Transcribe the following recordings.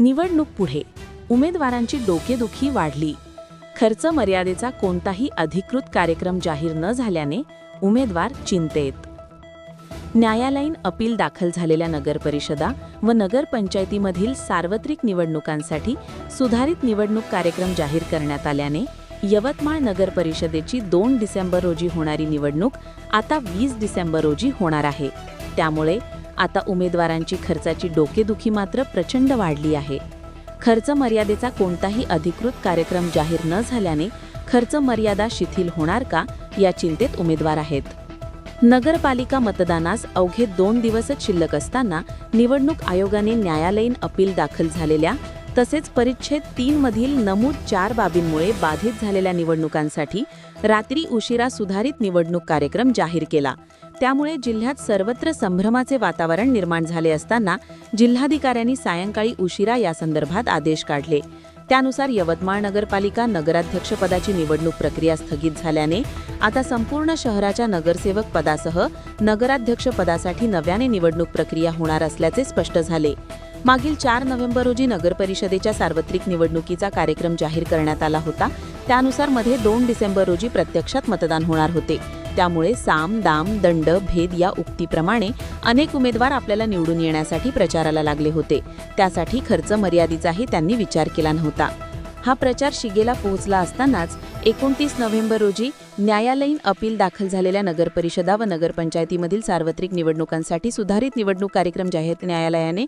निवडणूक पुढे. उमेदवारांची डोकेदुखी वाढली. खर्च मर्यादेचा कोणताही अधिकृत कार्यक्रम जाहीर न झाल्याने उमेदवार चिंतेत. न्यायालयीन अपील दाखल झालेल्या नगरपरिषदा व नगरपंचायतीमधील सार्वत्रिक निवडणुकांसाठी सुधारित निवडणूक कार्यक्रम जाहीर करण्यात आल्याने यवतमाळ नगरपरिषदेची दोन डिसेंबर रोजी होणारी निवडणूक आता वीस डिसेंबर रोजी होणार आहे. त्यामुळे आता उमेदवारांची खर्चाची डोकेदुखी मात्र प्रचंड वाढली आहे. खर्च मर्यादेचा कोणताही अधिकृत कार्यक्रम जाहीर न झाल्याने खर्च मर्यादा शिथिल होणार का या चिंतेत उमेदवार आहेत. नगरपालिका मतदानास अवघे दोन दिवसच शिल्लक असताना निवडणूक आयोगाने न्यायालयीन अपील दाखल झालेल्या तसेच परिच्छेद तीन मधील नमूद चार बाबींमुळे बाधित झालेल्या निवडणुकांसाठी रात्री उशिरा सुधारित निवडणूक कार्यक्रम जाहीर केला. त्यामुळे जिल्ह्यात सर्वत्र संभ्रमाचे वातावरण निर्माण झाले असताना जिल्हाधिकाऱ्यांनी सायंकाळी उशिरा यासंदर्भात आदेश काढले. त्यानुसार यवतमाळ नगरपालिका नगराध्यक्षपदाची निवडणूक प्रक्रिया स्थगित झाल्याने आता संपूर्ण शहराच्या नगरसेवक पदासह नगराध्यक्षपदासाठी नव्याने निवडणूक प्रक्रिया होणार असल्याचे स्पष्ट झाले. मागील चार नोव्हेंबर रोजी नगरपरिषदेच्या सार्वत्रिक निवडणुकीचा कार्यक्रम जाहीर करण्यात आला होता. त्यानुसारमध्ये दोन डिसेंबर रोजी प्रत्यक्षात मतदान होणार होते. त्यामुळे साम दाम दंड भेद या उक्तीप्रमाणे अनेक उमेदवार आपल्याला निवडून येण्यासाठी प्रचाराला लागले होते. त्यासाठी खर्च मर्यादेचाही त्यांनी विचार केला नव्हता. हा प्रचार शिगेला पोहोचला असतानाच एकोणतीस नोव्हेंबर रोजी न्यायालयीन अपील दाखल झालेल्या नगरपरिषदा व नगरपंचायतीमधील सार्वत्रिक निवडणुकांसाठी सुधारित निवडणूक कार्यक्रम जाहीर न्यायालयाने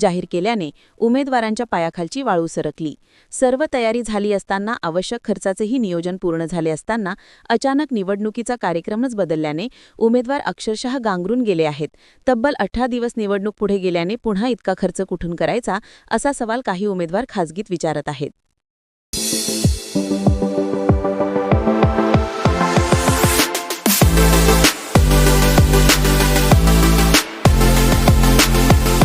जाहीर केल्याने उमेदवारांच्या पायाखालची वाळू सरकली. सर्व तयारी झाली असताना आवश्यक खर्चाचेही नियोजन पूर्ण झाले असताना अचानक निवडणुकीचा कार्यक्रमच बदलल्याने उमेदवार अक्षरशः गांगरून गेले आहेत. तब्बल अठरा दिवस निवडणूक पुढे गेल्याने पुन्हा इतका खर्च कुठून करायचा असा सवाल काही उमेदवार खासगीत विचारत आहेत.